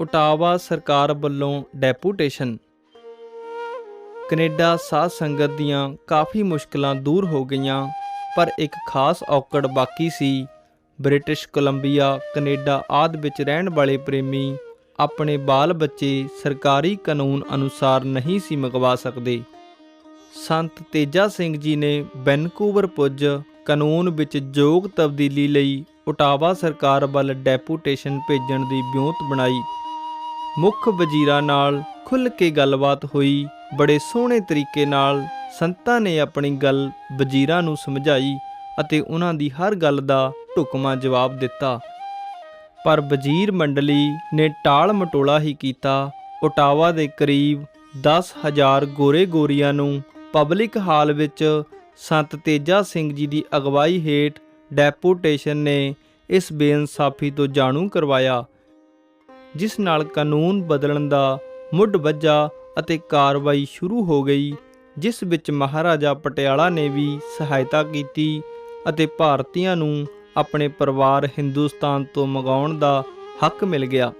ਉਟਾਵਾ ਸਰਕਾਰ ਵੱਲੋਂ deputation. Canada ਸਾਧ ਸੰਗਤ ਦੀਆਂ ਕਾਫੀ ਮੁਸ਼ਕਲਾਂ ਦੂਰ ਹੋ ਗਈਆਂ, ਪਰ ਇੱਕ ਖਾਸ ਔਕੜ ਬਾਕੀ ਸੀ। ਬ੍ਰਿਟਿਸ਼ ਕੋਲੰਬੀਆ, ਕੈਨੇਡਾ ਆਦਿ ਵਿੱਚ ਰਹਿਣ ਵਾਲੇ ਪ੍ਰੇਮੀ ਆਪਣੇ ਬਾਲ ਬੱਚੇ ਸਰਕਾਰੀ ਕਾਨੂੰਨ ਅਨੁਸਾਰ ਨਹੀਂ ਸੀ ਮੰਗਵਾ ਸਕਦੇ। ਸੰਤ ਤੇਜਾ ਸਿੰਘ ਜੀ ਨੇ ਵੈਨਕੂਵਰ ਪੁੱਜ ਕਾਨੂੰਨ ਵਿੱਚ ਯੋਗ ਤਬਦੀਲੀ ਲਈ ਓਟਾਵਾ ਸਰਕਾਰ ਵੱਲ ਡੈਪੂਟੇਸ਼ਨ ਭੇਜਣ ਦੀ ਵਿਉਂਤ ਬਣਾਈ। ਮੁੱਖ ਵਜ਼ੀਰਾਂ ਨਾਲ ਖੁੱਲ੍ਹ ਕੇ ਗੱਲਬਾਤ ਹੋਈ। ਬੜੇ ਸੋਹਣੇ ਤਰੀਕੇ ਨਾਲ ਸੰਤਾਂ ਨੇ ਆਪਣੀ ਗੱਲ ਵਜ਼ੀਰਾਂ ਨੂੰ ਸਮਝਾਈ ਅਤੇ ਉਹਨਾਂ ਦੀ ਹਰ ਗੱਲ ਦਾ ਢੁਕਵਾਂ ਜਵਾਬ ਦਿੱਤਾ। ਪਰ ਵਜ਼ੀਰ ਮੰਡਲੀ ਨੇ ਟਾਲ ਮਟੋਲਾ ਹੀ ਕੀਤਾ। ਓਟਾਵਾ ਦੇ ਕਰੀਬ 10000 ਗੋਰੇ ਗੋਰੀਆਂ ਨੂੰ ਪਬਲਿਕ ਹਾਲ ਵਿੱਚ ਸੰਤ ਤੇਜਾ ਸਿੰਘ ਜੀ ਦੀ ਅਗਵਾਈ ਹੇਠ ਡੈਪੂਟੇਸ਼ਨ ਨੇ ਇਸ ਬੇਇਨਸਾਫੀ ਤੋਂ ਜਾਣੂ ਕਰਵਾਇਆ, ਜਿਸ ਨਾਲ ਕਾਨੂੰਨ ਬਦਲਣ ਦਾ ਮੁੱਢ ਵੱਜਾ ਅਤੇ ਕਾਰਵਾਈ ਸ਼ੁਰੂ ਹੋ ਗਈ, ਜਿਸ ਵਿੱਚ ਮਹਾਰਾਜਾ ਪਟਿਆਲਾ ਨੇ ਵੀ ਸਹਾਇਤਾ ਕੀਤੀ ਅਤੇ ਭਾਰਤੀਆਂ ਨੂੰ ਆਪਣੇ ਪਰਿਵਾਰ ਹਿੰਦੁਸਤਾਨ ਤੋਂ ਮੰਗਾਉਣ ਦਾ ਹੱਕ ਮਿਲ ਗਿਆ।